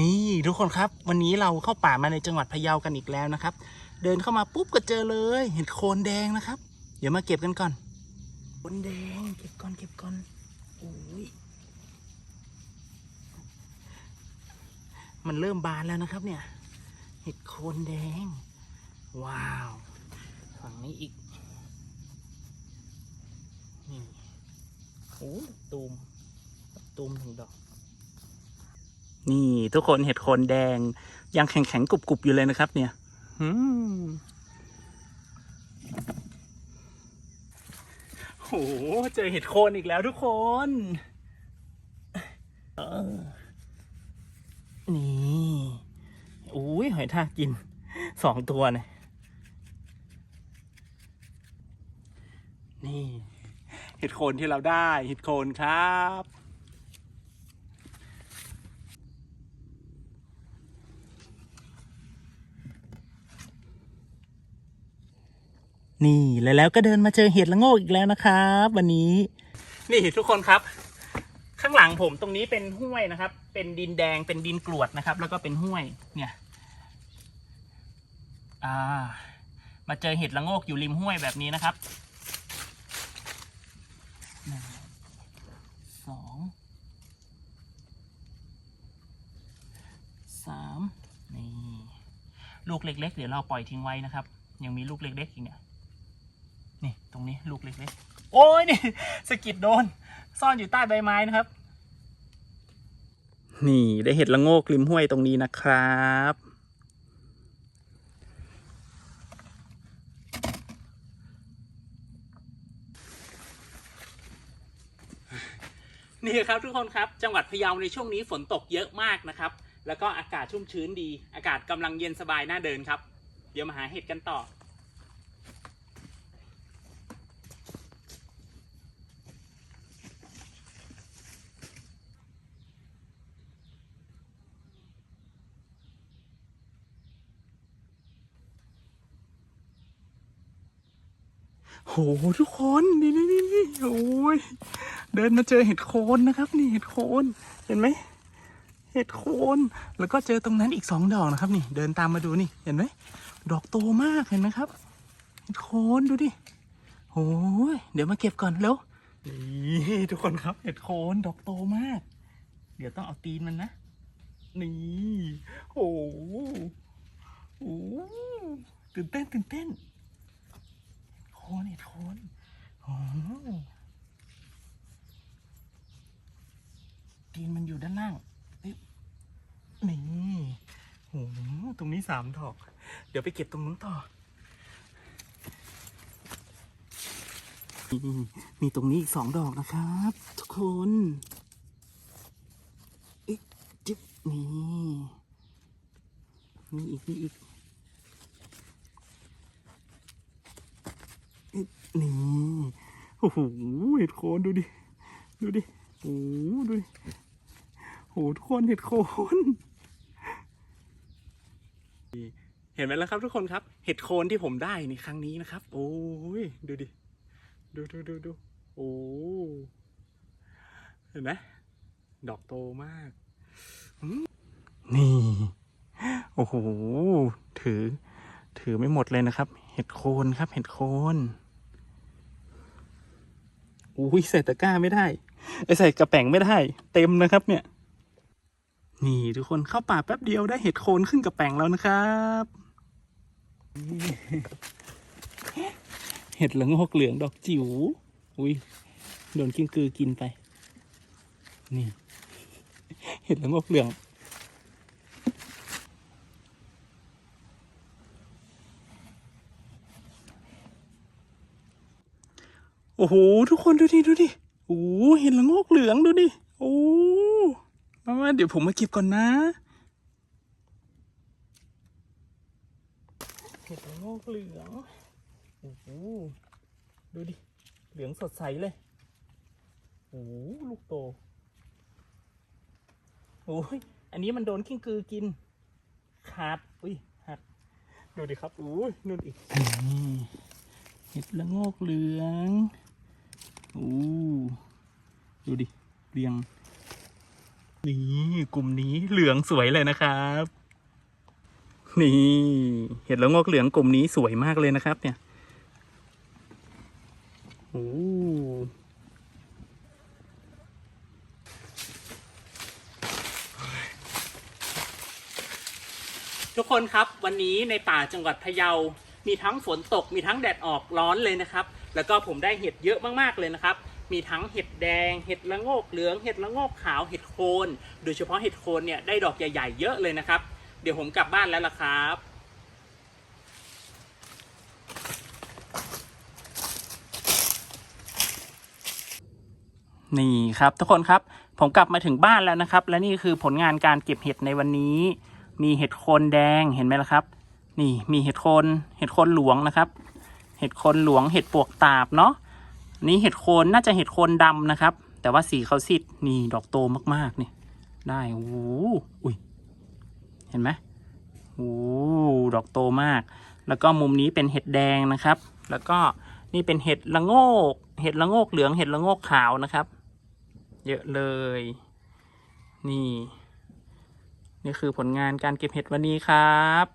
นี่ทุกคนครับ วันนี้เราเข้าป่ามาในจังหวัดพะเยากันอีกแล้วนะครับ เดินเข้ามาปุ๊บก็เจอเลย เห็ดโคนแดงนะครับ เดี๋ยวมาเก็บกันก่อนโคนแดงเก็บก่อนเก็บก่อนโอ้ยมันเริ่มบานแล้วนะครับเนี่ย เห็ดโคนแดง ว้าวฝั่งนี้อีกนี่โอ้ตูมตูมถึงดอก นี่ทุกคนเห็ดโคนแดง ยังแข็งๆกรุบๆอยู่เลยนะครับ เนี่ยอืมโหเจอเห็ดโคนอีกแล้วทุกคนออนี่อุ้ยหอยทากกินสองตัวเนี่ยนี่เห็ดโคนที่เราได้เห็ดโคนครับ นี่แล้วแล้วก็เดินมาเจอเห็ดละโงกอีกแล้วนะครับ วันนี้ นี่ทุกคนครับ ข้างหลังผมตรงนี้เป็นห้วยนะครับ เป็นดินแดงเป็นดินกรวดนะครับ แล้วก็เป็นห้วยเนี่ย อ่า มาเจอเห็ดละโงกอยู่ริมห้วยแบบนี้นะครับหนึ่งสองสามนี่ลูกเล็ก ๆ เดี๋ยวเราปล่อยทิ้งไว้นะครับ ยังมีลูกเล็กๆอีกเนี่ย นี่ตรงนี้ลูกเล็กๆ โอ้ยนี่สะกิดโดน ซ่อนอยู่ใต้ใบไม้นะครับ นี่ได้เห็ดละโงกริมห้วยตรงนี้นะครับนี่ครับทุกคนครับจังหวัดพะเยาในช่วงนี้ฝนตกเยอะมากนะครับ แล้วก็อากาศชุ่มชื้นดี อากาศกำลังเย็นสบายน่าเดินครับ เดี๋ยวมาหาเห็ดกันต่อ โหทุกคนนี่นี่นี่โอ้ยเดินมาเจอเห็ดโคนนะครับ นี่เห็ดโคนเห็นไหมเห็ดโคนแล้วก็เจอตรงนั้นอีกสองดอกนะครับ นี่ เดินตามมาดูนี่เห็นไหมดอกโตมากเห็นไหมครับเห็ดโคนดูดิโอ้ยเดี๋ยวมาเก็บก่อนเร็วนี่ทุกคนครับเห็ดโคนดอกโตมาก เดี๋ยวต้องเอาตีนมันนะนี่โอ้โหโอ้โหตื่นเต้นตื่นเต้น คนเห็ดโคนโอ้ตีนมันอยู่ด้านล่างนี่โอ้โหตรงนี้สามดอก เดี๋ยวไปเก็บตรงนู้นต่อ มีมีตรงนี้อีกสองดอกนะครับ ทุกคนอ๊ะจึ๊บนี่ มีอีก มีอีก นี่โอ้โหเห็ดโคนดูดิ ดูดิโอ้โหดูดิโอ้โหทุกคนเห็ดโคนเห็นไหมแล้วครับทุกคนครับ เห็ดโคนที่ผมได้ในครั้งนี้นะครับ โอ้ยดูดิ ดูดูดูดูโอ้เห็นไหมดอกโตมากอืมนี่ โอ้โห ถือ ถือไม่หมดเลยนะครับ เห็ดโคนครับ เห็ดโคน อุ้ยใส่ตะกร้าไม่ได้ไอใส่กระแป๋งไม่ได้ เต็มนะครับ เนี่ย นี่ทุกคนเข้าป่าแป๊บเดียวได้เห็ดโคนขึ้นกระแป๋งแล้วนะครับนี่เห็ดละโงกเหลืองดอกจิ๋วอุ้ยโดนกิ้งกือกินไป นี่ เห็ดละโงกเหลือง โอ้โห ทุกคนดูดิดูดิโอ้โหเห็นละโงกเหลืองดูดิโอ้มามาเดี๋ยวผมมาเก็บก่อนนะเห็ดละโงกเหลืองโอ้โหดูดิ เหลืองสดใสเลยโอ้โหลูกโตโอ้ยอันนี้มันโดนกิ้งกือกิน ขาดอุ้ยหักดูดิครับอุ้ยนู่นอีกนี่เห็ดละโงกเหลือง โอ้ดูดิเรียง นี่กลุ่มนี้เหลืองสวยเลยนะครับ นี่เห็ดละโงกเหลืองกลุ่มนี้สวยมากเลยนะครับ เนี่ยโอ้ทุกคนครับวันนี้ในป่าจังหวัดพะเยา มีทั้งฝนตกมีทั้งแดดออกร้อนเลยนะครับ แล้วก็ผมได้เห็ดเยอะมากๆเลยนะครับ มีทั้งเห็ดแดง เห็ดละโงกเหลือง เห็ดละโงกขาว เห็ดโคน โดยเฉพาะเห็ดโคนเนี่ยได้ดอกใหญ่ๆเยอะเลยนะครับ เดี๋ยวผมกลับบ้านแล้วล่ะครับนี่ครับทุกคนครับผมกลับมาถึงบ้านแล้วนะครับ และนี่คือผลงานการเก็บเห็ดในวันนี้ มีเห็ดโคนแดงเห็นไหมล่ะครับ นี่มีเห็ดโคนเห็ดโคนหลวงนะครับ เห็ดโคนหลวงเห็ดปวกตาบเนาะนี้เห็ดโคนน่าจะเห็ดโคนดำนะครับ แต่ว่าสีเขาซีดนี่ดอกโตมากๆนี่ได้โอ้โหอุ้ยเห็นไหมโอ้ดอกโตมาก แล้วก็มุมนี้เป็นเห็ดแดงนะครับ แล้วก็นี่เป็นเห็ดละโงก เห็ดละโงกเหลืองเห็ดละโงกขาวนะครับ เยอะเลย นี่ นี่คือผลงานการเก็บเห็ดวันนี้ครับ